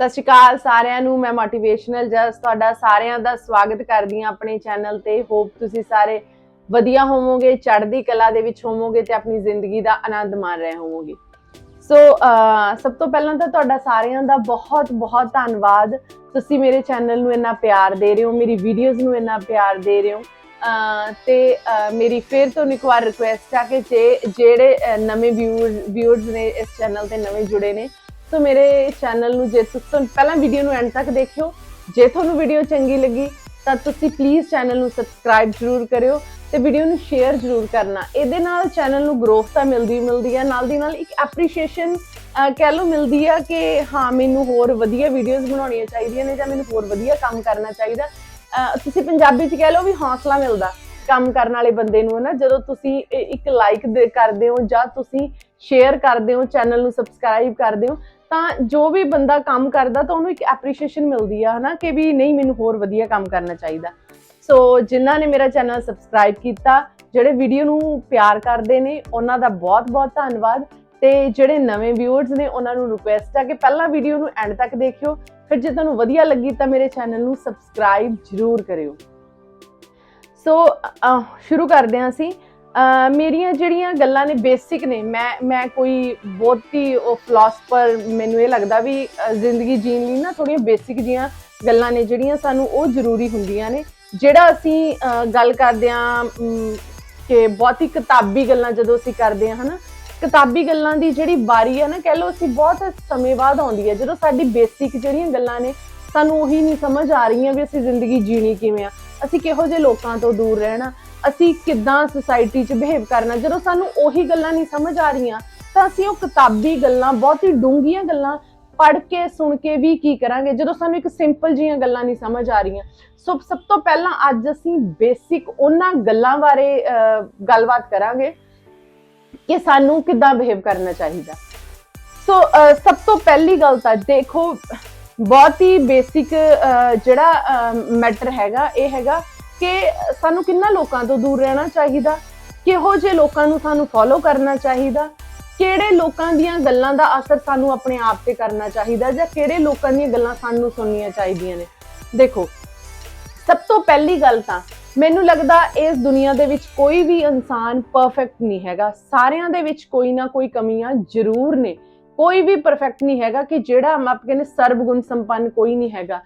ਸਤਿ ਸ਼੍ਰੀ ਅਕਾਲ ਸਾਰਿਆਂ ਨੂੰ ਮੈਂ ਮੋਟੀਵੇਸ਼ਨਲ ਜਸ ਤੁਹਾਡਾ ਸਾਰਿਆਂ ਦਾ ਸਵਾਗਤ ਕਰਦੀ ਹਾਂ ਆਪਣੇ ਚੈਨਲ ਤੇ। ਹੋਪ ਤੁਸੀਂ ਸਾਰੇ ਵਧੀਆ ਹੋਵੋਗੇ ਚੜ੍ਹਦੀ ਕਲਾ ਦੇ ਵਿੱਚ ਹੋਵੋਗੇ ਤੇ ਆਪਣੀ ਜ਼ਿੰਦਗੀ ਦਾ ਆਨੰਦ ਮਾਣ ਰਹੇ ਹੋਵੋਗੇ। ਸੋ ਸਭ ਤੋਂ ਪਹਿਲਾਂ ਤਾਂ ਤੁਹਾਡਾ ਸਾਰਿਆਂ ਦਾ ਬਹੁਤ ਬਹੁਤ ਧੰਨਵਾਦ। ਤੁਸੀਂ ਮੇਰੇ ਚੈਨਲ ਨੂੰ ਇੰਨਾ ਪਿਆਰ ਦੇ ਰਹੇ ਹੋ ਮੇਰੀ ਵੀਡੀਓਜ਼ ਨੂੰ ਇੰਨਾ ਪਿਆਰ ਦੇ ਰਹੇ ਹੋ। ਅਹ, ਤੇ ਮੇਰੀ ਫਿਰ ਤੋਂ ਇੱਕ ਵਾਰ ਰਿਕੁਐਸਟ ਆ ਕਿ ਜੇ ਜਿਹੜੇ ਨਵੇਂ ਵਿਊਅਰਸ ਵਿਊਅਰਸ ਨੇ ਇਸ ਚੈਨਲ ਤੇ ਨਵੇਂ ਜੁੜੇ ਨੇ ਸੋ ਮੇਰੇ ਚੈਨਲ ਨੂੰ ਜੇ ਤੁਸੀਂ ਪਹਿਲਾਂ ਵੀਡੀਓ ਨੂੰ ਐਂਡ ਤੱਕ ਦੇਖਿਓ, ਜੇ ਤੁਹਾਨੂੰ ਵੀਡੀਓ ਚੰਗੀ ਲੱਗੀ, ਤਾਂ ਤੁਸੀਂ ਪਲੀਜ਼ ਚੈਨਲ ਨੂੰ ਸਬਸਕ੍ਰਾਈਬ ਜ਼ਰੂਰ ਕਰਿਓ ਤੇ ਵੀਡੀਓ ਨੂੰ ਸ਼ੇਅਰ ਜ਼ਰੂਰ ਕਰਨਾ। ਇਹਦੇ ਨਾਲ ਚੈਨਲ ਨੂੰ ਗਰੋਥ ਤਾਂ ਮਿਲਦੀ ਮਿਲਦੀ ਹੈ, ਨਾਲ ਦੀ ਨਾਲ ਇੱਕ ਐਪਰੀਸ਼ੀਏਸ਼ਨ ਕਹਿ ਲਓ ਮਿਲਦੀ ਆ ਕਿ ਹਾਂ, ਮੈਨੂੰ ਹੋਰ ਵਧੀਆ ਵੀਡੀਓਜ਼ ਬਣਾਉਣੀਆਂ ਚਾਹੀਦੀਆਂ ਨੇ ਜਾਂ ਮੈਨੂੰ ਹੋਰ ਵਧੀਆ ਕੰਮ ਕਰਨਾ ਚਾਹੀਦਾ। ਤੁਸੀਂ ਪੰਜਾਬੀ ਚ ਕਹਿ ਲਓ ਵੀ ਹੌਸਲਾ ਮਿਲਦਾ ਕੰਮ ਕਰਨ ਵਾਲੇ ਬੰਦੇ ਨੂੰ ਹੈ ਨਾ ਜਦੋਂ ਤੁਸੀਂ ਇੱਕ ਲਾਈਕ ਕਰਦੇ ਹੋ ਜਾਂ ਤੁਸੀਂ ਸ਼ੇਅਰ ਕਰਦੇ ਹੋ ਚੈਨਲ ਨੂੰ ਸਬਸਕ੍ਰਾਈਬ ਕਰਦੇ ਹੋ ਤਾਂ ਜੋ ਵੀ ਬੰਦਾ ਕੰਮ ਕਰਦਾ ਤਾਂ ਉਹਨੂੰ ਇੱਕ ਐਪਰੀਸ਼ੀਏਸ਼ਨ ਮਿਲਦੀ ਆ, ਹਨਾ, ਕਿ ਵੀ ਨਹੀਂ, ਮੈਨੂੰ ਹੋਰ ਵਧੀਆ ਕੰਮ ਕਰਨਾ ਚਾਹੀਦਾ। ਸੋ ਜਿਨ੍ਹਾਂ ਨੇ ਮੇਰਾ ਚੈਨਲ ਸਬਸਕ੍ਰਾਈਬ ਕੀਤਾ, ਜਿਹੜੇ ਵੀਡੀਓ ਨੂੰ ਪਿਆਰ ਕਰਦੇ ਨੇ, ਉਹਨਾਂ ਦਾ ਬਹੁਤ-ਬਹੁਤ ਧੰਨਵਾਦ। ਤੇ ਜਿਹੜੇ ਨਵੇਂ ਵਿਊਅਰਸ ਨੇ, ਉਹਨਾਂ ਨੂੰ ਰਿਕੁਐਸਟ ਆ ਕਿ ਪਹਿਲਾਂ ਵੀਡੀਓ ਨੂੰ ਐਂਡ ਤੱਕ ਦੇਖਿਓ। ਫਿਰ ਜੇ ਤੁਹਾਨੂੰ ਵਧੀਆ ਲੱਗੀ ਤਾਂ ਮੇਰੇ ਚੈਨਲ ਨੂੰ ਸਬਸਕ੍ਰਾਈਬ ਜ਼ਰੂਰ ਕਰਿਓ। ਸੋ ਸ਼ੁਰੂ ਕਰਦੇ ਹਾਂ ਅਸੀਂ। ਮੇਰੀਆਂ ਜਿਹੜੀਆਂ ਗੱਲਾਂ ਨੇ ਬੇਸਿਕ ਨੇ, ਮੈਂ ਮੈਂ ਕੋਈ ਬਹੁਤੀ ਉਹ ਫਿਲਾਸਫਰ ਮੈਨੂੰ ਇਹ ਲੱਗਦਾ ਵੀ ਜ਼ਿੰਦਗੀ ਜੀਣ ਲਈ ਨਾ ਥੋੜੀਆਂ ਬੇਸਿਕ ਜੀਆਂ ਗੱਲਾਂ ਨੇ ਜਿਹੜੀਆਂ ਸਾਨੂੰ ਉਹ ਜ਼ਰੂਰੀ ਹੁੰਦੀਆਂ ਨੇ। ਜਿਹੜਾ ਅਸੀਂ ਗੱਲ ਕਰਦੇ ਹਾਂ ਕਿ ਬਹੁਤੀ ਕਿਤਾਬੀ ਗੱਲਾਂ ਜਦੋਂ ਅਸੀਂ ਕਰਦੇ ਹਾਂ ਹਨਾ, ਕਿਤਾਬੀ ਗੱਲਾਂ ਦੀ ਜਿਹੜੀ ਵਾਰੀ ਆ ਨਾ, ਕਹਿ ਲਓ ਅਸੀਂ ਬਹੁਤ ਸਮੇਂ ਬਾਅਦ ਆਉਂਦੀ ਹੈ, ਜਦੋਂ ਸਾਡੀ ਬੇਸਿਕ ਜਿਹੜੀਆਂ ਗੱਲਾਂ ਨੇ, ਸਾਨੂੰ ਉਹੀ ਨਹੀਂ ਸਮਝ ਆ ਰਹੀਆਂ ਵੀ ਅਸੀਂ ਜ਼ਿੰਦਗੀ ਜੀਣੀ ਕਿਵੇਂ ਆ। ਅਸੀਂ ਕਿਹੋ ਜਿਹੇ ਲੋਕਾਂ ਤੋਂ ਦੂਰ ਰਹਿਣਾ ਅਸੀਂ ਕਿੱਦਾਂ ਸੁਸਾਇਟੀ 'ਚ ਬਿਹੇਵ ਕਰਨਾ, ਜਦੋਂ ਸਾਨੂੰ ਉਹੀ ਗੱਲਾਂ ਨਹੀਂ ਸਮਝ ਆ ਰਹੀਆਂ, ਤਾਂ ਅਸੀਂ ਉਹ ਕਿਤਾਬੀ ਗੱਲਾਂ, ਬਹੁਤ ਹੀ ਡੂੰਘੀਆਂ ਗੱਲਾਂ ਪੜ੍ਹ ਕੇ, ਸੁਣ ਕੇ ਵੀ ਕੀ ਕਰਾਂਗੇ, ਜਦੋਂ ਸਾਨੂੰ ਇੱਕ ਸਿੰਪਲ ਜੀਆਂ ਗੱਲਾਂ ਨਹੀਂ ਸਮਝ ਆ ਰਹੀਆਂ। ਸੋ ਸਭ ਤੋਂ ਪਹਿਲਾਂ ਅੱਜ ਅਸੀਂ ਬੇਸਿਕ ਉਹਨਾਂ ਗੱਲਾਂ ਬਾਰੇ ਗੱਲਬਾਤ ਕਰਾਂਗੇ ਕਿ ਸਾਨੂੰ ਕਿੱਦਾਂ ਬਿਹੇਵ ਕਰਨਾ ਚਾਹੀਦਾ। ਸੋ ਸਭ ਤੋਂ ਪਹਿਲੀ ਗੱਲ ਤਾਂ ਦੇਖੋ, ਬਹੁਤ ਹੀ ਬੇਸਿਕ ਜਿਹੜਾ ਮੈਟਰ ਹੈਗਾ, ਇਹ ਹੈਗਾ ਕਿ ਸਾਨੂੰ ਕਿੰਨਾ ਲੋਕਾਂ ਤੋਂ ਦੂਰ ਰਹਿਣਾ ਚਾਹੀਦਾ? ਕਿਹੋ ਜਿਹੇ ਲੋਕਾਂ ਨੂੰ ਸਾਨੂੰ ਫੋਲੋ ਕਰਨਾ ਚਾਹੀਦਾ? ਕਿਹੜੇ ਲੋਕਾਂ ਦੀਆਂ ਗੱਲਾਂ ਦਾ ਅਸਰ ਸਾਨੂੰ ਆਪਣੇ ਆਪ ਤੇ ਕਰਨਾ ਚਾਹੀਦਾ ਜਾਂ ਕਿਹੜੇ ਲੋਕਾਂ ਦੀਆਂ ਗੱਲਾਂ ਸਾਨੂੰ ਸੁਣਨੀਆਂ ਚਾਹੀਦੀਆਂ ਨੇ? ਦੇਖੋ, ਸਭ ਤੋਂ ਪਹਿਲੀ ਗੱਲ ਤਾਂ ਮੈਨੂੰ ਲੱਗਦਾ ਇਸ ਦੁਨੀਆ ਦੇ ਵਿੱਚ ਕੋਈ ਵੀ ਇਨਸਾਨ ਪਰਫੈਕਟ ਨਹੀਂ ਹੈਗਾ। ਸਾਰਿਆਂ ਦੇ ਵਿੱਚ ਕੋਈ ਨਾ ਕੋਈ ਕਮੀਆਂ ਜ਼ਰੂਰ ਨੇ। ਕੋਈ ਵੀ ਪਰਫੈਕਟ ਨਹੀਂ ਹੈਗਾ ਕਿ ਜਿਹੜਾ ਆਪਾਂ ਕਹਿੰਦੇ ਸਰਬਗੁਣ ਸੰਪੰਨ ਕੋਈ ਨਹੀਂ ਹੈਗਾ।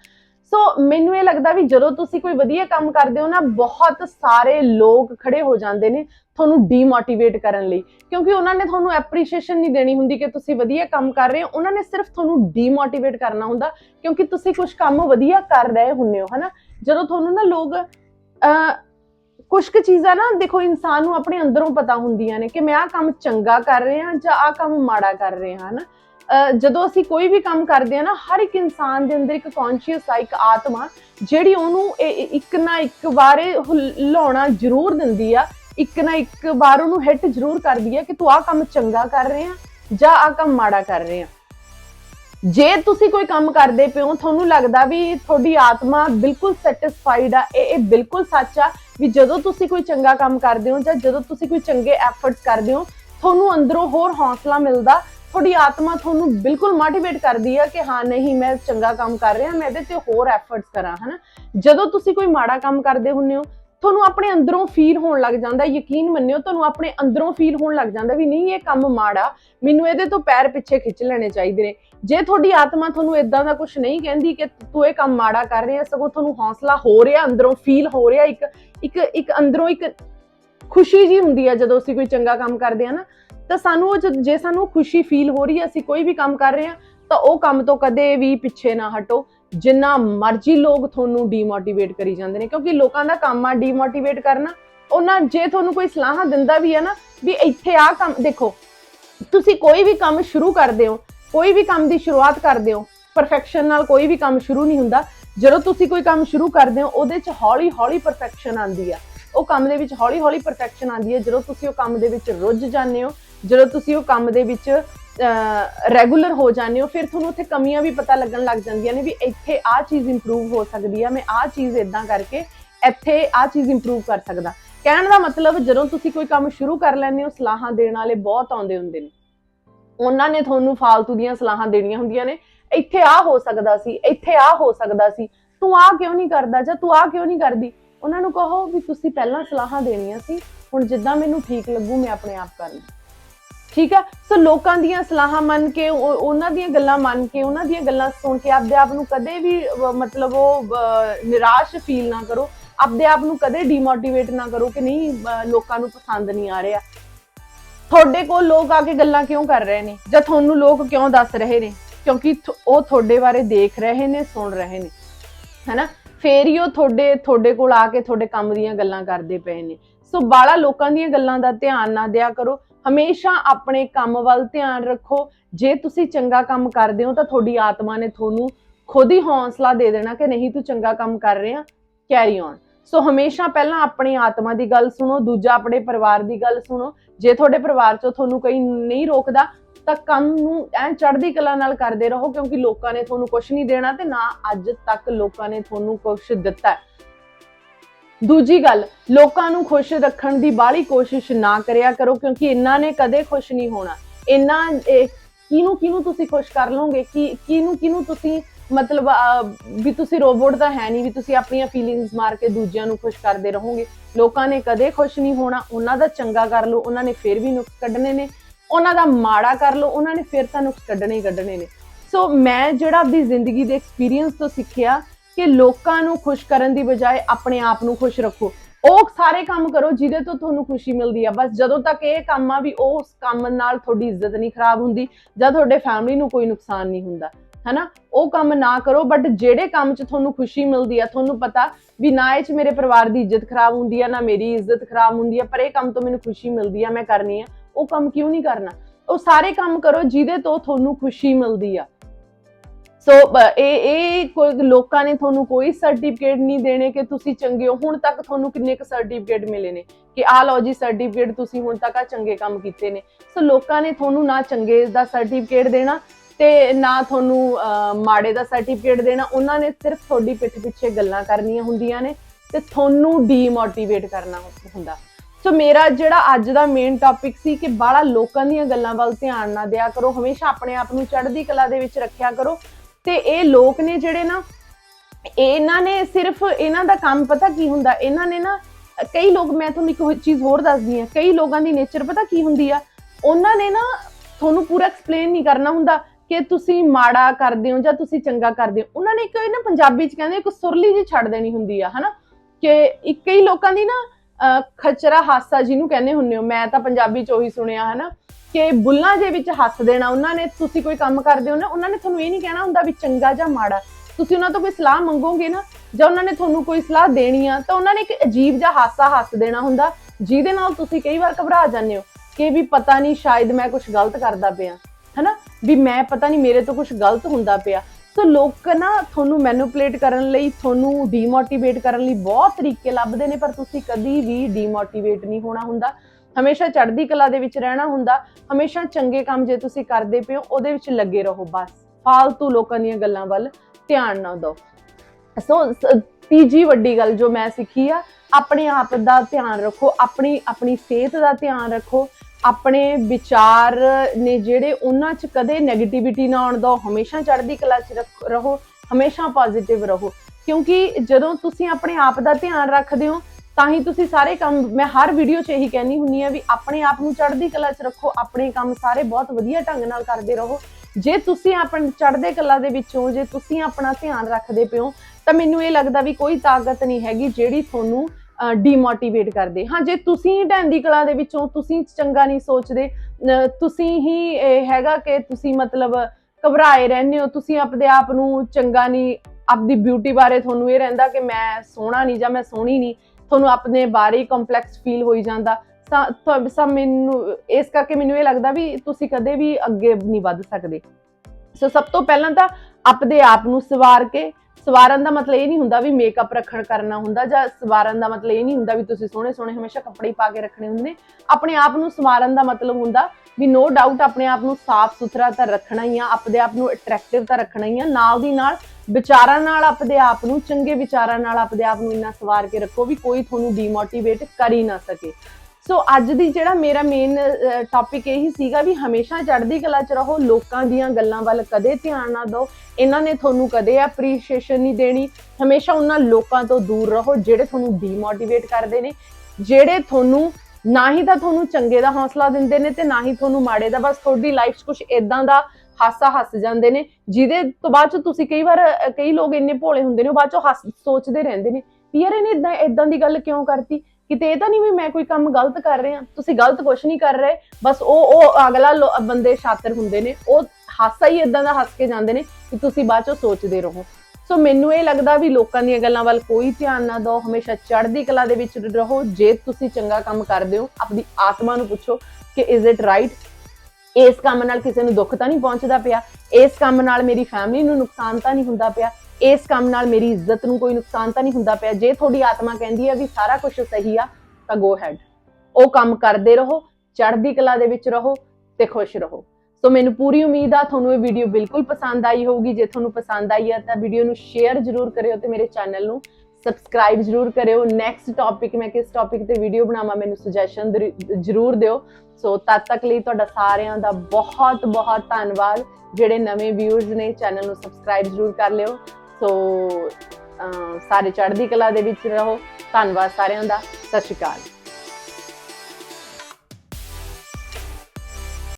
ਸੋ ਮੈਨੂੰ ਇਹ ਲੱਗਦਾ ਵੀ ਜਦੋਂ ਤੁਸੀਂ ਕੋਈ ਵਧੀਆ ਕੰਮ ਕਰਦੇ ਹੋ ਨਾ, ਬਹੁਤ ਸਾਰੇ ਲੋਕ ਖੜੇ ਹੋ ਜਾਂਦੇ ਨੇ ਤੁਹਾਨੂੰ ਡੀਮੋਟੀਵੇਟ ਕਰਨ ਲਈ। ਕਿਉਂਕਿ ਉਹਨਾਂ ਨੇ ਤੁਹਾਨੂੰ ਐਪਰੀਸ਼ੀਏਸ਼ਨ ਨਹੀਂ ਦੇਣੀ ਹੁੰਦੀ ਕਿ ਤੁਸੀਂ ਵਧੀਆ ਕੰਮ ਕਰ ਰਹੇ ਹੋ। ਉਹਨਾਂ ਨੇ ਸਿਰਫ ਤੁਹਾਨੂੰ ਡੀਮੋਟੀਵੇਟ ਕਰਨਾ ਹੁੰਦਾ, ਕਿਉਂਕਿ ਤੁਸੀਂ ਕੁਝ ਕੰਮ ਵਧੀਆ ਕਰ ਰਹੇ ਹੁੰਨੇ ਹੋ, ਹਨਾ? ਜਦੋਂ ਤੁਹਾਨੂੰ ਨਾ ਲੋਕ ਅ ਕੁਝ ਕੁ ਚੀਜ਼ਾਂ ਨਾ, ਦੇਖੋ ਇਨਸਾਨ ਨੂੰ ਆਪਣੇ ਅੰਦਰੋਂ ਪਤਾ ਹੁੰਦੀਆਂ ਨੇ ਕਿ ਮੈਂ ਆਹ ਕੰਮ ਚੰਗਾ ਕਰ ਰਿਹਾ ਜਾਂ ਆਹ ਕੰਮ ਮਾੜਾ ਕਰ ਰਿਹਾ, ਹਨਾ? ਜਦੋਂ ਅਸੀਂ ਕੋਈ ਵੀ ਕੰਮ ਕਰਦੇ ਆ ਨਾ, ਹਰ ਇੱਕ ਇਨਸਾਨ ਦੇ ਅੰਦਰ ਇੱਕ ਕੌਨਸ਼ੀਅਸ ਆ, ਇੱਕ ਆਤਮਾ, ਜਿਹੜੀ ਉਹਨੂੰ ਇਹ- ਇੱਕ ਨਾ ਇੱਕ ਵਾਰ ਇਹ ਹਿਲਾਉਣਾ ਜ਼ਰੂਰ ਦਿੰਦੀ ਆ, ਇੱਕ ਨਾ ਇੱਕ ਵਾਰ ਉਹਨੂੰ ਹਿੱਟ ਜ਼ਰੂਰ ਕਰਦੀ ਆ ਕਿ ਤੂੰ ਆਹ ਕੰਮ ਚੰਗਾ ਕਰ ਰਹੇ ਰਿਹਾ ਜਾਂ ਆਹ ਕੰਮ ਮਾੜਾ ਕਰ ਰਹੇ। ਰਿਹਾ ਜੇ ਤੁਸੀਂ ਕੋਈ ਕੰਮ ਕਰਦੇ ਪਿਓ ਤੁਹਾਨੂੰ ਲੱਗਦਾ ਵੀ ਤੁਹਾਡੀ ਆਤਮਾ ਬਿਲਕੁਲ ਸੈਟੀਸਫਾਈਡ ਆ, ਇਹ ਇਹ ਬਿਲਕੁਲ ਸੱਚ ਆ ਵੀ ਜਦੋਂ ਤੁਸੀਂ ਕੋਈ ਚੰਗਾ ਕੰਮ ਕਰਦੇ ਹੋ ਜਾਂ ਜਦੋਂ ਤੁਸੀਂ ਕੋਈ ਚੰਗੇ ਐਫਰਟਸ ਕਰਦੇ ਹੋ, ਤੁਹਾਨੂੰ ਅੰਦਰੋਂ ਹੋਰ ਹੌਸਲਾ ਮਿਲਦਾ ਤੁਹਾਡੀ ਆਤਮਾ ਤੁਹਾਨੂੰ ਬਿਲਕੁਲ ਮੋਟੀਵੇਟ ਕਰਦੀ ਆ ਕਿ ਹਾਂ, ਨਹੀਂ, ਮੈਂ ਚੰਗਾ ਕੰਮ ਕਰ ਰਿਹਾ, ਮੈਂ ਇਹਦੇ ਤੇ ਹੋਰ ਐਫਰਟਸ ਕਰਾਂ, ਹਨਾ? ਜਦੋਂ ਤੁਸੀਂ ਕੋਈ ਮਾੜਾ ਕੰਮ ਕਰਦੇ ਹੁੰਨੇ ਹੋ, ਤੁਹਾਨੂੰ ਆਪਣੇ ਅੰਦਰੋਂ ਫੀਲ ਹੋਣ ਲੱਗ ਜਾਂਦਾ, ਯਕੀਨ ਮੰਨਿਓ, ਤੁਹਾਨੂੰ ਆਪਣੇ ਅੰਦਰੋਂ ਫੀਲ ਹੋਣ ਲੱਗ ਜਾਂਦਾ ਵੀ ਨਹੀਂ, ਇਹ ਕੰਮ ਮਾੜਾ, ਮੈਨੂੰ ਇਹਦੇ ਤੋਂ ਪੈਰ ਪਿੱਛੇ ਖਿੱਚ ਲੈਣੇ ਚਾਹੀਦੇ ਨੇ। ਜੇ ਤੁਹਾਡੀ ਆਤਮਾ ਤੁਹਾਨੂੰ ਇਦਾਂ ਦਾ ਕੁਝ ਨਹੀਂ ਕਹਿੰਦੀ ਕਿ ਤੂੰ ਇਹ ਕੰਮ ਮਾੜਾ ਕਰ ਰਿਹਾ, ਸਗੋਂ ਤੁਹਾਨੂੰ ਹੌਸਲਾ ਹੋ ਰਿਹਾ, ਅੰਦਰੋਂ ਫੀਲ ਹੋ ਰਿਹਾ, ਇੱਕ ਇੱਕ ਇੱਕ ਅੰਦਰੋਂ ਇੱਕ ਖੁਸ਼ੀ ਜੀ ਹੁੰਦੀ ਆ ਜਦੋਂ ਅਸੀਂ ਕੋਈ ਚੰਗਾ ਕੰਮ ਕਰਦੇ ਆ ਨਾ ਤਾਂ ਸਾਨੂੰ ਉਹ ਜਦ- ਜੇ ਸਾਨੂੰ ਖੁਸ਼ੀ ਫੀਲ ਹੋ ਰਹੀ ਹੈ, ਅਸੀਂ ਕੋਈ ਵੀ ਕੰਮ ਕਰ ਰਹੇ ਹਾਂ, ਤਾਂ ਉਹ ਕੰਮ ਤੋਂ ਕਦੇ ਵੀ ਪਿੱਛੇ ਨਾ ਹਟੋ। ਜਿੰਨਾ ਮਰਜ਼ੀ ਲੋਕ ਤੁਹਾਨੂੰ ਡੀਮੋਟੀਵੇਟ ਕਰੀ ਜਾਂਦੇ ਨੇ, ਕਿਉਂਕਿ ਲੋਕਾਂ ਦਾ ਕੰਮ ਆ ਡੀਮੋਟੀਵੇਟ ਕਰਨਾ। ਉਹਨਾਂ ਜੇ ਤੁਹਾਨੂੰ ਕੋਈ ਸਲਾਹਾਂ ਦਿੰਦਾ ਵੀ ਹੈ ਨਾ, ਵੀ ਇੱਥੇ ਆ ਕੰਮ ਦੇਖੋ, ਤੁਸੀਂ ਕੋਈ ਵੀ ਕੰਮ ਸ਼ੁਰੂ ਕਰਦੇ ਹੋ, ਕੋਈ ਵੀ ਕੰਮ ਦੀ ਸ਼ੁਰੂਆਤ ਕਰਦੇ ਹੋ ਪਰਫੈਕਸ਼ਨ ਨਾਲ ਕੋਈ ਵੀ ਕੰਮ ਸ਼ੁਰੂ ਨਹੀਂ ਹੁੰਦਾ। ਜਦੋਂ ਤੁਸੀਂ ਕੋਈ ਕੰਮ ਸ਼ੁਰੂ ਕਰਦੇ ਹੋ, ਉਹਦੇ 'ਚ ਹੌਲੀ ਹੌਲੀ ਪਰਫੈਕਸ਼ਨ ਆਉਂਦੀ ਆ। ਉਹ ਕੰਮ ਦੇ ਵਿੱਚ ਹੌਲੀ ਹੌਲੀ ਪਰਫੈਕਸ਼ਨ ਆਉਂਦੀ ਹੈ। ਜਦੋਂ ਤੁਸੀਂ ਉਹ ਕੰਮ ਦੇ ਵਿੱਚ ਰੁੱਝ ਜਾਂਦੇ ਹੋ ਜਦੋਂ ਤੁਸੀਂ ਉਹ ਕੰਮ ਦੇ ਵਿੱਚ ਰੈਗੂਲਰ ਹੋ ਜਾਂਦੇ ਹੋ, ਫਿਰ ਤੁਹਾਨੂੰ ਉੱਥੇ ਕਮੀਆਂ ਵੀ ਪਤਾ ਲੱਗਣ ਲੱਗ ਜਾਂਦੀਆਂ ਨੇ ਵੀ ਇੱਥੇ ਆਹ ਚੀਜ਼ ਇੰਪਰੂਵ ਹੋ ਸਕਦੀ ਆ, ਮੈਂ ਆਹ ਚੀਜ਼ ਇਦਾਂ ਕਰਕੇ ਇੱਥੇ ਆਹ ਚੀਜ਼ ਇੰਪਰੂਵ ਕਰ ਸਕਦਾ। ਕਹਿਣ ਦਾ ਮਤਲਬ, ਜਦੋਂ ਤੁਸੀਂ ਕੋਈ ਕੰਮ ਸ਼ੁਰੂ ਕਰ ਲੈਂਦੇ ਹੋ, ਸਲਾਹਾਂ ਦੇਣ ਵਾਲੇ ਬਹੁਤ ਆਉਂਦੇ ਹੁੰਦੇ ਨੇ। ਉਹਨਾਂ ਨੇ ਤੁਹਾਨੂੰ ਫਾਲਤੂ ਦੀਆਂ ਸਲਾਹਾਂ ਦੇਣੀਆਂ ਹੁੰਦੀਆਂ ਨੇ, ਇੱਥੇ ਆ ਹੋ ਸਕਦਾ ਸੀ, ਇੱਥੇ ਆ ਹੋ ਸਕਦਾ ਸੀ, ਤੂੰ ਆ ਕਿਉਂ ਨਹੀਂ ਕਰਦਾ ਜਾਂ ਤੂੰ ਆ ਕਿਉਂ ਨਹੀਂ ਕਰਦੀ? ਉਹਨਾਂ ਨੂੰ ਕਹੋ ਵੀ ਤੁਸੀਂ ਪਹਿਲਾਂ ਸਲਾਹਾਂ ਦੇਣੀਆਂ ਸੀ, ਹੁਣ ਜਿੱਦਾਂ ਮੈਨੂੰ ਠੀਕ ਲੱਗੂ, ਮੈਂ ਆਪਣੇ ਆਪ ਕਰ ਲਾਂ ਠੀਕ ਹੈ? ਸੋ ਲੋਕਾਂ ਦੀਆਂ ਸਲਾਹਾਂ ਮੰਨ ਕੇ ਉਹ- ਉਹਨਾਂ ਦੀਆਂ ਗੱਲਾਂ ਮੰਨ ਕੇ, ਉਹਨਾਂ ਦੀਆਂ ਗੱਲਾਂ ਸੁਣ ਕੇ ਆਪਦੇ ਆਪ ਨੂੰ ਕਦੇ ਵੀ ਮਤਲਬ ਉਹ ਨਿਰਾਸ਼ ਫੀਲ ਨਾ ਕਰੋ। ਆਪਦੇ ਆਪ ਨੂੰ ਕਦੇ ਡੀਮੋਟੀਵੇਟ ਨਾ ਕਰੋ ਕਿ ਨਹੀਂ ਲੋਕਾਂ ਨੂੰ ਪਸੰਦ ਨਹੀਂ ਆ ਰਿਹਾ। ਤੁਹਾਡੇ ਕੋਲ ਲੋਕ ਆ ਕੇ ਗੱਲਾਂ ਕਿਉਂ ਕਰ ਰਹੇ ਨੇ? ਜਾਂ ਤੁਹਾਨੂੰ ਲੋਕ ਕਿਉਂ ਦੱਸ ਰਹੇ ਨੇ? ਕਿਉਂਕਿ ਥ- ਉਹ ਤੁਹਾਡੇ ਬਾਰੇ ਦੇਖ ਰਹੇ ਨੇ, ਸੁਣ ਰਹੇ ਨੇ। ਹੈਨਾ? ਫੇਰ ਹੀ ਉਹ ਤੁਹਾਡੇ ਤੁਹਾਡੇ ਕੋਲ ਆ ਕੇ ਤੁਹਾਡੇ ਕੰਮ ਦੀਆਂ ਗੱਲਾਂ ਕਰਦੇ ਪਏ ਨੇ। ਸੋ ਬਾਲਾ ਲੋਕਾਂ ਦੀਆਂ ਗੱਲਾਂ ਦਾ ਧਿਆਨ ਨਾ ਦਿਆ ਕਰੋ। ਹਮੇਸ਼ਾ ਆਪਣੇ ਕੰਮ ਵੱਲ ਧਿਆਨ ਰੱਖੋ। ਜੇ ਤੁਸੀਂ ਚੰਗਾ ਕੰਮ ਕਰਦੇ ਹੋ ਤਾਂ ਤੁਹਾਡੀ ਆਤਮਾ ਨੇ ਤੁਹਾਨੂੰ ਖੁਦ ਹੀ ਹੌਸਲਾ ਦੇ ਦੇਣਾ ਕਿ ਨਹੀਂ, ਤੂੰ ਚੰਗਾ ਕੰਮ ਕਰ ਰਿਹਾ ਕੈਰੀ ਔਨ ਸੋ ਹਮੇਸ਼ਾ ਪਹਿਲਾਂ ਆਪਣੀ ਆਤਮਾ ਦੀ ਗੱਲ ਸੁਣੋ, ਦੂਜਾ ਆਪਣੇ ਪਰਿਵਾਰ ਦੀ ਗੱਲ ਸੁਣੋ। ਜੇ ਤੁਹਾਡੇ ਪਰਿਵਾਰ ਚੋਂ ਤੁਹਾਨੂੰ ਕੋਈ ਨਹੀਂ ਰੋਕਦਾ, ਤਾਂ ਕੰਮ ਨੂੰ ਐ ਚੜ੍ਹਦੀ ਕਲਾ ਨਾਲ ਕਰਦੇ ਰਹੋ ਕਿਉਂਕਿ ਲੋਕਾਂ ਨੇ ਤੁਹਾਨੂੰ ਕੁਝ ਨਹੀਂ ਦੇਣਾ ਤੇ ਨਾ ਅੱਜ ਤੱਕ ਲੋਕਾਂ ਨੇ ਤੁਹਾਨੂੰ ਕੁਝ ਦਿੱਤਾ। ਦੂਜੀ ਗੱਲ, ਲੋਕਾਂ ਨੂੰ ਖੁਸ਼ ਰੱਖਣ ਦੀ ਬਾਹਲੀ ਕੋਸ਼ਿਸ਼ ਨਾ ਕਰਿਆ ਕਰੋ ਕਿਉਂਕਿ ਇਹਨਾਂ ਨੇ ਕਦੇ ਖੁਸ਼ ਨਹੀਂ ਹੋਣਾ। ਇਹਨਾਂ, ਇਹ ਕਿਹਨੂੰ ਕਿਹਨੂੰ ਤੁਸੀਂ ਖੁਸ਼ ਕਰ ਲਓਗੇ? ਕਿ, ਕਿਹਨੂੰ ਕਿਹਨੂੰ ਤੁਸੀਂ ਮਤਲਬ ਵੀ ਤੁਸੀਂ ਰੋਬੋਟ ਤਾਂ ਹੈ ਨਹੀਂ, ਵੀ ਤੁਸੀਂ ਆਪਣੀਆਂ ਫੀਲਿੰਗਸ ਮਾਰ ਕੇ ਦੂਜਿਆਂ ਨੂੰ ਖੁਸ਼ ਕਰਦੇ ਰਹੋਗੇ। ਲੋਕਾਂ ਨੇ ਕਦੇ ਖੁਸ਼ ਨਹੀਂ ਹੋਣਾ, ਉਹਨਾਂ ਦਾ ਚੰਗਾ ਕਰ ਲਓ, ਉਹਨਾਂ ਨੇ ਫਿਰ ਵੀ ਨੁਕਸ ਕੱਢਣੇ ਨੇ। ਉਹਨਾਂ ਦਾ ਮਾੜਾ ਕਰ ਲਓ, ਉਹਨਾਂ ਨੇ ਫਿਰ ਤਾਂ ਨੁਕਸ ਕੱਢਣੇ ਹੀ ਕੱਢਣੇ ਨੇ। ਸੋ ਮੈਂ ਜਿਹੜਾ ਆਪਣੀ ਜ਼ਿੰਦਗੀ ਦੇ ਐਕਸਪੀਰੀਅੰਸ ਤੋਂ ਸਿੱਖਿਆ ਕਿ ਲੋਕਾਂ ਨੂੰ ਖੁਸ਼ ਕਰਨ ਦੀ ਬਜਾਏ ਆਪਣੇ ਆਪ ਨੂੰ ਖੁਸ਼ ਰੱਖੋ। ਉਹ ਸਾਰੇ ਕੰਮ ਕਰੋ ਜਿਹਦੇ ਤੋਂ ਤੁਹਾਨੂੰ ਖੁਸ਼ੀ ਮਿਲਦੀ ਆ। ਬਸ ਜਦੋਂ ਤੱਕ ਇਹ ਕੰਮ ਆ ਵੀ ਉਸ ਕੰਮ ਨਾਲ ਤੁਹਾਡੀ ਇੱਜ਼ਤ ਨਹੀਂ ਖਰਾਬ ਹੁੰਦੀ ਜਾਂ ਤੁਹਾਡੇ ਫੈਮਿਲੀ ਨੂੰ ਕੋਈ ਨੁਕਸਾਨ ਨਹੀਂ ਹੁੰਦਾ, ਹਨਾ? ਉਹ ਕੰਮ ਨਾ ਕਰੋ ਬਟ ਜਿਹੜੇ ਕੰਮ 'ਚ ਤੁਹਾਨੂੰ ਖੁਸ਼ੀ ਮਿਲਦੀ ਆ, ਤੁਹਾਨੂੰ ਪਤਾ ਵੀ ਨਾ ਇਹ 'ਚ ਮੇਰੇ ਪਰਿਵਾਰ ਦੀ ਇੱਜ਼ਤ ਖਰਾਬ ਹੁੰਦੀ ਆ, ਨਾ ਮੇਰੀ ਇੱਜ਼ਤ ਖਰਾਬ ਹੁੰਦੀ ਆ, ਪਰ ਇਹ ਕੰਮ ਤੋਂ ਮੈਨੂੰ ਖੁਸ਼ੀ ਮਿਲਦੀ ਆ, ਮੈਂ ਕਰਨੀ ਆ। ਉਹ ਕੰਮ ਕਿਉਂ ਨਹੀਂ ਕਰਨਾ? ਉਹ ਸਾਰੇ ਕੰਮ ਕਰੋ ਜਿਹਦੇ ਤੋਂ ਤੁਹਾਨੂੰ ਖੁਸ਼ੀ ਮਿਲਦੀ ਆ। ਸੋ ਬ- ਇਹ ਇਹ ਕੋਈ ਲੋਕਾਂ ਨੇ ਤੁਹਾਨੂੰ ਕੋਈ ਸਰਟੀਫਿਕੇਟ ਨਹੀਂ ਦੇਣੇ ਕਿ ਤੁਸੀਂ ਚੰਗੇ ਹੋ। ਹੁਣ ਤੱਕ ਤੁਹਾਨੂੰ ਕਿੰਨੇ ਕੁ ਸਰਟੀਫਿਕੇਟ ਮਿਲੇ ਨੇ ਕਿ ਆਹ ਲਓ ਜੀ ਸਰਟੀਫਿਕੇਟ ਤੁਸੀਂ ਹੁਣ ਤੱਕ ਆ ਚੰਗੇ ਕੰਮ ਕੀਤੇ ਨੇ। ਸੋ ਲੋਕਾਂ ਨੇ ਤੁਹਾਨੂੰ ਨਾ ਚੰਗੇ ਦਾ ਸਰਟੀਫਿਕੇਟ ਦੇਣਾ ਤੇ ਨਾ ਤੁਹਾਨੂੰ ਮਾੜੇ ਦਾ ਸਰਟੀਫਿਕੇਟ ਦੇਣਾ। ਉਹਨਾਂ ਨੇ ਸਿਰਫ ਤੁਹਾਡੀ ਪਿੱਠ ਪਿੱਛੇ ਗੱਲਾਂ ਕਰਨੀਆਂ ਹੁੰਦੀਆਂ ਨੇ ਤੇ ਤੁਹਾਨੂੰ ਡੀਮੋਟੀਵੇਟ ਕਰਨਾ ਹੁੰਦਾ। ਸੋ ਮੇਰਾ ਜਿਹੜਾ ਅੱਜ ਦਾ ਮੇਨ ਟੌਪਿਕ ਸੀ ਕਿ ਬਾਹਲਾ ਲੋਕਾਂ ਦੀਆਂ ਗੱਲਾਂ ਵੱਲ ਧਿਆਨ ਨਾ ਦਿਆ ਕਰੋ। ਹਮੇਸ਼ਾ ਆਪਣੇ ਆਪ ਨੂੰ ਚੜ੍ਹਦੀ ਕਲਾ ਦੇ ਵਿੱਚ ਰੱਖਿਆ ਕਰੋ। ਤੇ ਇਹ ਲੋਕ ਨੇ ਜਿਹੜੇ ਨਾ ਇਹਨਾਂ ਨੇ ਸਿਰਫ ਇਹਨਾਂ ਦਾ ਕੰਮ ਪਤਾ ਕੀ ਹੁੰਦਾ? ਇਹਨਾਂ ਨੇ ਨਾ ਕਈ ਲੋਕ ਮੈਂ ਤੁਹਾਨੂੰ ਇੱਕ ਚੀਜ਼ ਹੋਰ ਦੱਸਦੀ ਹਾਂ ਕਈ ਲੋਕਾਂ ਦੀ ਨੇਚਰ ਪਤਾ ਕੀ ਹੁੰਦੀ ਆ? ਉਹਨਾਂ ਨੇ ਨਾ ਤੁਹਾਨੂੰ ਪੂਰਾ ਐਕਸਪਲੇਨ ਨਹੀਂ ਕਰਨਾ ਹੁੰਦਾ ਕਿ ਤੁਸੀਂ ਮਾੜਾ ਕਰਦੇ ਹੋ ਜਾਂ ਤੁਸੀਂ ਚੰਗਾ ਕਰਦੇ ਹੋ। ਉਹਨਾਂ ਨੇ ਇੱਕ ਨਾ ਪੰਜਾਬੀ ਚ ਕਹਿੰਦੇ ਇੱਕ ਸੁਰਲੀ ਜੀ ਛੱਡ ਦੇਣੀ ਹੁੰਦੀ ਆ ਹਨਾ? ਕਿ ਇੱਕ ਕਈ ਲੋਕਾਂ ਦੀ ਨਾ ਅਹ, ਖਚਰਾ ਹਾਸਾ ਜਿਹਨੂੰ ਕਹਿੰਦੇ ਹੁੰਨੇ ਹੋ ਮੈਂ ਤਾਂ ਪੰਜਾਬੀ ਚ ਉਹੀ ਸੁਣਿਆ ਹਨਾ? ਕਿ ਬੁੱਲਾਂ ਦੇ ਵਿੱਚ ਹੱਸ ਦੇਣਾ, ਉਹਨਾਂ ਨੇ ਤੁਸੀਂ ਕੋਈ ਕੰਮ ਕਰਦੇ ਹੋ ਨਾ, ਉਹਨਾਂ ਨੇ ਤੁਹਾਨੂੰ ਇਹ ਨਹੀਂ ਕਹਿਣਾ ਹੁੰਦਾ ਵੀ ਚੰਗਾ ਜਾਂ ਮਾੜਾ। ਤੁਸੀਂ ਉਹਨਾਂ ਤੋਂ ਕੋਈ ਸਲਾਹ ਮੰਗੋਗੇ ਨਾ, ਜਾਂ ਉਹਨਾਂ ਨੇ ਤੁਹਾਨੂੰ ਕੋਈ ਸਲਾਹ ਦੇਣੀ ਆ, ਤਾਂ ਉਹਨਾਂ ਨੇ ਇੱਕ ਅਜੀਬ ਜਿਹਾ ਹਾਸਾ ਹੱਸ ਦੇਣਾ ਹੁੰਦਾ, ਜਿਹਦੇ ਨਾਲ ਤੁਸੀਂ ਕਈ ਵਾਰ ਘਬਰਾ ਜਾਂਦੇ ਹੋ ਕਿ ਵੀ ਪਤਾ ਨਹੀਂ ਸ਼ਾਇਦ ਮੈਂ ਕੁਝ ਗਲਤ ਕਰਦਾ ਪਿਆ, ਹਨਾ? ਵੀ ਮੈਂ ਪਤਾ ਨਹੀਂ ਮੇਰੇ ਤੋਂ ਕੁਝ ਗਲਤ ਹੁੰਦਾ ਪਿਆ। ਸੋ ਲੋਕ ਨਾ ਤੁਹਾਨੂੰ ਮੈਨੂਪਲੇਟ ਕਰਨ ਲਈ, ਤੁਹਾਨੂੰ ਡੀਮੋਟੀਵੇਟ ਕਰਨ ਲਈ ਬਹੁਤ ਤਰੀਕੇ ਲੱਭਦੇ ਨੇ, ਪਰ ਤੁਸੀਂ ਕਦੀ ਵੀ ਡੀਮੋਟੀਵੇਟ ਨਹੀਂ ਹੋਣਾ ਹੁੰਦਾ। ਹਮੇਸ਼ਾ ਚੜ੍ਹਦੀ ਕਲਾ ਦੇ ਵਿੱਚ ਰਹਿਣਾ ਹੁੰਦਾ, ਹਮੇਸ਼ਾ ਚੰਗੇ ਕੰਮ ਜੇ ਤੁਸੀਂ ਕਰਦੇ ਪਿਓ ਉਹਦੇ ਵਿੱਚ ਲੱਗੇ ਰਹੋ ਬਸ। ਫਾਲਤੂ ਲੋਕਾਂ ਦੀਆਂ ਗੱਲਾਂ ਵੱਲ ਧਿਆਨ ਨਾ ਦਿਓ। ਸੋ, ਸ- ਤੀਜੀ ਵੱਡੀ ਗੱਲ ਜੋ ਮੈਂ ਸਿੱਖੀ ਆ, ਆਪਣੇ ਆਪ ਦਾ ਧਿਆਨ ਰੱਖੋ, ਆਪਣੀ ਆਪਣੀ ਸਿਹਤ ਦਾ ਧਿਆਨ ਰੱਖੋ। ਆਪਣੇ ਵਿਚਾਰ ਨੇ ਜਿਹੜੇ ਉਹਨਾਂ 'ਚ ਕਦੇ 네ਗੇਟਿਵਿਟੀ ਨਾ ਆਉਣ ਦਿਓ, ਹਮੇਸ਼ਾ ਚੜ੍ਹਦੀ ਕਲਾ 'ਚ ਰੱਖ- ਰਹੋ, ਹਮੇਸ਼ਾ ਪੋਜ਼ਿਟਿਵ ਰਹੋ। ਕਿਉਂਕਿ ਜਦੋਂ ਤੁਸੀਂ ਆਪਣੇ ਆਪ ਦਾ ਧਿਆਨ ਰੱਖਦੇ ਹੋ ਤਾਂ ਹੀ ਤੁਸੀਂ ਸਾਰੇ ਕੰਮ, ਮੈਂ ਹਰ ਵੀਡੀਓ 'ਚ ਇਹੀ ਕਹਿੰਦੀ ਹੁੰਨੀ ਆ ਵੀ ਆਪਣੇ ਆਪ ਨੂੰ ਚੜ੍ਹਦੀ ਕਲਾ 'ਚ ਰੱਖੋ, ਆਪਣੇ ਕੰਮ ਸਾਰੇ ਬਹੁਤ ਵਧੀਆ ਢੰਗ ਨਾਲ ਕਰਦੇ ਰਹੋ। ਜੇ ਤੁਸੀਂ ਆਪਣੇ, ਚੜ੍ਹਦੇ ਕਲਾ ਦੇ ਵਿੱਚੋਂ ਜੇ ਤੁਸੀਂ ਆਪਣਾ ਧਿਆਨ ਰੱਖਦੇ ਪਿਓ ਤਾਂ ਮੈਨੂੰ ਇਹ ਲੱਗਦਾ ਵੀ ਕੋਈ ਤਾਕਤ ਨਹੀਂ ਹੈਗੀ ਜਿਹੜੀ ਤੁਹਾਨੂੰ ਡੀਮੋਟੀਵੇਟ ਕਰਦੇ। ਹਾਂ, ਜੇ ਤੁਸੀਂ ਢੈਂਦੀ ਕਲਾ ਦੇ ਵਿੱਚੋਂ ਤੁਸੀਂ ਚੰਗਾ ਨਹੀਂ ਸੋਚਦੇ ਤੁਸੀਂ ਹੀ ਹੈਗਾ ਕਿ ਤੁਸੀਂ ਮਤਲਬ ਘਬਰਾਏ ਰਹਿੰਦੇ ਹੋ, ਤੁਸੀਂ ਆਪਣੇ ਆਪ ਨੂੰ ਚੰਗਾ ਨਹੀਂ, ਆਪਦੀ ਬਿਊਟੀ ਬਾਰੇ ਤੁਹਾਨੂੰ ਇਹ ਰਹਿੰਦਾ ਕਿ ਮੈਂ ਸੋਹਣਾ ਨਹੀਂ ਜਾਂ ਮੈਂ ਸੋਹਣੀ ਨਹੀਂ ਤੁਹਾਨੂੰ ਆਪਣੇ ਬਾਰੇ ਕੰਪਲੈਕਸ ਫੀਲ ਹੋਈ ਜਾਂਦਾ। ਤਾਂ ਮੈਨੂੰ ਇਸ ਕਰਕੇ ਮੈਨੂੰ ਇਹ ਲੱਗਦਾ ਵੀ ਤੁਸੀਂ ਕਦੇ ਵੀ ਅੱਗੇ ਨਹੀਂ ਵੱਧ ਸਕਦੇ। ਸੋ ਸਭ ਤੋਂ ਪਹਿਲਾਂ ਤਾਂ ਆਪਣੇ ਆਪ ਨੂੰ ਸਵਾਰ ਕੇ, ਸਵਾਰਨ ਦਾ ਮਤਲਬ ਇਹ ਨਹੀਂ ਹੁੰਦਾ ਵੀ ਮੇਕਅਪ ਰੱਖਣ ਕਰਨਾ ਹੁੰਦਾ ਜਾਂ ਸਵਾਰਨ ਦਾ ਮਤਲਬ ਇਹ ਨਹੀਂ ਹੁੰਦਾ ਵੀ ਤੁਸੀਂ ਸੋਹਣੇ ਸੋਹਣੇ ਹਮੇਸ਼ਾ ਕੱਪੜੇ ਹੀ ਪਾ ਕੇ ਰੱਖਣੇ ਹੁੰਦੇ ਨੇ। ਆਪਣੇ ਆਪ ਨੂੰ ਸਵਾਰਨ ਦਾ ਮਤਲਬ ਹੁੰਦਾ ਵੀ ਨੋ ਡਾਊਟ ਆਪਣੇ ਆਪ ਨੂੰ ਸਾਫ਼ ਸੁਥਰਾ ਤਾਂ ਰੱਖਣਾ ਹੀ ਆ ਆਪਣੇ ਆਪ ਨੂੰ ਅਟਰੈਕਟਿਵ ਤਾਂ ਰੱਖਣਾ ਹੀ ਆ, ਨਾਲ ਦੀ ਨਾਲ ਵਿਚਾਰਾਂ ਨਾਲ ਆਪਣੇ ਆਪ ਨੂੰ, ਚੰਗੇ ਵਿਚਾਰਾਂ ਨਾਲ ਆਪਣੇ ਆਪ ਨੂੰ ਇੰਨਾ ਸਵਾਰ ਕੇ ਰੱਖੋ ਵੀ ਕੋਈ ਤੁਹਾਨੂੰ ਡੀਮੋਟੀਵੇਟ ਕਰ ਹੀ ਨਾ ਸਕੇ। ਸੋ ਅੱਜ ਦੀ ਜਿਹੜਾ ਮੇਰਾ ਮੇਨ ਟੌਪਿਕ ਇਹੀ ਸੀਗਾ ਵੀ ਹਮੇਸ਼ਾ ਚੜ੍ਹਦੀ ਕਲਾ 'ਚ ਰਹੋ, ਲੋਕਾਂ ਦੀਆਂ ਗੱਲਾਂ ਵੱਲ ਕਦੇ ਧਿਆਨ ਨਾ ਦਿਓ। ਇਹਨਾਂ ਨੇ ਤੁਹਾਨੂੰ ਕਦੇ ਐਪਰੀਸ਼ੀਏਸ਼ਨ ਨਹੀਂ ਦੇਣੀ। ਹਮੇਸ਼ਾ ਉਹਨਾਂ ਲੋਕਾਂ ਤੋਂ ਦੂਰ ਰਹੋ ਜਿਹੜੇ ਤੁਹਾਨੂੰ ਡੀਮੋਟੀਵੇਟ ਕਰਦੇ ਨੇ। ਜਿਹੜੇ ਤੁਹਾਨੂੰ ਨਾ ਹੀ ਤਾਂ ਤੁਹਾਨੂੰ ਚੰਗੇ ਦਾ ਹੌਸਲਾ ਦਿੰਦੇ ਨੇ ਤੇ ਨਾ ਹੀ ਤੁਹਾਨੂੰ ਮਾੜੇ ਦਾ, ਬਸ ਤੁਹਾਡੀ ਲਾਈਫ 'ਚ ਕੁਝ ਇਦਾਂ ਦਾ ਹਾਸਾ ਹੱਸ ਜਾਂਦੇ ਨੇ, ਜਿਹਦੇ ਤੋਂ ਬਾਅਦ ਚ ਤੁਸੀਂ ਕਈ ਵਾਰ ਕਈ ਲੋਕ ਇੰਨੇ ਭੋਲੇ ਹੁੰਦੇ ਨੇ, ਉਹ ਬਾਅਦ ਚੋਂ ਹੱਸ, ਸੋਚਦੇ ਰਹਿੰਦੇ ਨੇ, ਵੀ ਯਾਰ ਇਹਨੇ ਇਦਾਂ ਇਦਾਂ ਦੀ ਗੱਲ ਕਿਉਂ ਕਰਤੀ? ਕਿਤੇ ਇਹ ਤਾਂ ਨਹੀਂ ਵੀ ਮੈਂ ਕੋਈ ਕੰਮ ਗਲਤ ਕਰ ਰਿਹਾ, ਤੁਸੀਂ ਗਲਤ ਕੁਝ ਨਹੀਂ ਕਰ ਰਹੇ, ਬਸ ਉਹ ਉਹ ਅਗਲਾ ਲੋ- ਬੰਦੇ ਸ਼ਾਤਰ ਹੁੰਦੇ ਨੇ, ਉਹ ਹਾਸਾ ਹੀ ਇਦਾਂ ਦਾ ਹੱਸ ਕੇ ਜਾਂਦੇ ਨੇ ਕਿ ਤੁਸੀਂ ਬਾਅਦ ਚੋਂ ਸੋਚਦੇ ਰਹੋ। ਸੋ ਮੈਨੂੰ ਇਹ ਲੱਗਦਾ ਵੀ ਲੋਕਾਂ ਦੀਆਂ ਗੱਲਾਂ ਵੱਲ ਕੋਈ ਧਿਆਨ ਨਾ ਦਿਓ, ਹਮੇਸ਼ਾ ਚੜ੍ਹਦੀ ਕਲਾ ਦੇ ਵਿੱਚ ਰਹੋ, ਜੇ ਤੁਸੀਂ ਚੰਗਾ ਕੰਮ ਕਰਦੇ ਹੋ ਆਪਣੀ ਆਤਮਾ ਨੂੰ ਪੁੱਛੋ ਕਿ ਇਜ਼ ਇਟ ਰਾਈਟ ਇਸ ਕੰਮ ਨਾਲ ਕਿਸੇ ਨੂੰ ਦੁੱਖ ਤਾਂ ਨਹੀਂ ਪਹੁੰਚਦਾ ਪਿਆ, ਇਸ ਕੰਮ ਨਾਲ ਮੇਰੀ ਫੈਮਿਲੀ ਨੂੰ ਨੁਕਸਾਨ ਤਾਂ ਨਹੀਂ ਹੁੰਦਾ ਪਿਆ ਇਸ ਕੰਮ ਨਾਲ ਮੇਰੀ ਇੱਜ਼ਤ ਨੂੰ ਕੋਈ ਨੁਕਸਾਨ ਤਾਂ ਨਹੀਂ ਹੁੰਦਾ ਪਿਆ। ਜੇ ਤੁਹਾਡੀ ਆਤਮਾ ਕਹਿੰਦੀ ਹੈ ਵੀ ਸਾਰਾ ਕੁਝ ਸਹੀ ਆ, ਤਾਂ ਗੋ ਹੈਡ ਉਹ ਕੰਮ ਕਰਦੇ ਰਹੋ, ਚੜ੍ਹਦੀ ਕਲਾ ਦੇ ਵਿੱਚ ਰਹੋ ਤੇ ਖੁਸ਼ ਰਹੋ। ਸੋ ਮੈਨੂੰ ਪੂਰੀ ਉਮੀਦ ਆ, ਤੁਹਾਨੂੰ ਇਹ ਵੀਡੀਓ ਬਿਲਕੁਲ ਪਸੰਦ ਆਈ ਹੋਊਗੀ। ਜੇ ਤੁਹਾਨੂੰ ਪਸੰਦ ਆਈ ਹੈ, ਤਾਂ ਵੀਡੀਓ ਨੂੰ ਸ਼ੇਅਰ ਜ਼ਰੂਰ ਕਰਿਓ ਤੇ ਮੇਰੇ ਚੈਨਲ ਨੂੰ ਸਬਸਕ੍ਰਾਈਬ ਜ਼ਰੂਰ ਕਰਿਓ। ਨੈਕਸਟ ਟੌਪਿਕ ਮੈਂ ਕਿਸ ਟੌਪਿਕ ਤੇ ਵੀਡੀਓ ਬਣਾਵਾਂ, ਮੈਨੂੰ ਸੁਜੈਸ਼ਨ ਜ਼ਰੂਰ ਦਿਓ। ਸੋ ਤਦ ਤੱਕ ਲਈ ਤੁਹਾਡਾ ਸਾਰਿਆਂ ਦਾ ਬਹੁਤ ਬਹੁਤ ਧੰਨਵਾਦ। ਜਿਹੜੇ ਨਵੇਂ ਵਿਊਅਰਸ ਨੇ ਚੈਨਲ ਨੂੰ ਸਬਸਕ੍ਰਾਈਬ ਜ਼ਰੂਰ ਕਰ ਲਿਓ। ਸੋ ਸਾਰੇ ਚੜ੍ਹਦੀ ਕਲਾ ਦੇ ਵਿੱਚ ਰਹੋ। ਧੰਨਵਾਦ ਸਾਰਿਆਂ ਦਾ। ਸਤਿ ਸ਼੍ਰੀ ਅਕਾਲ।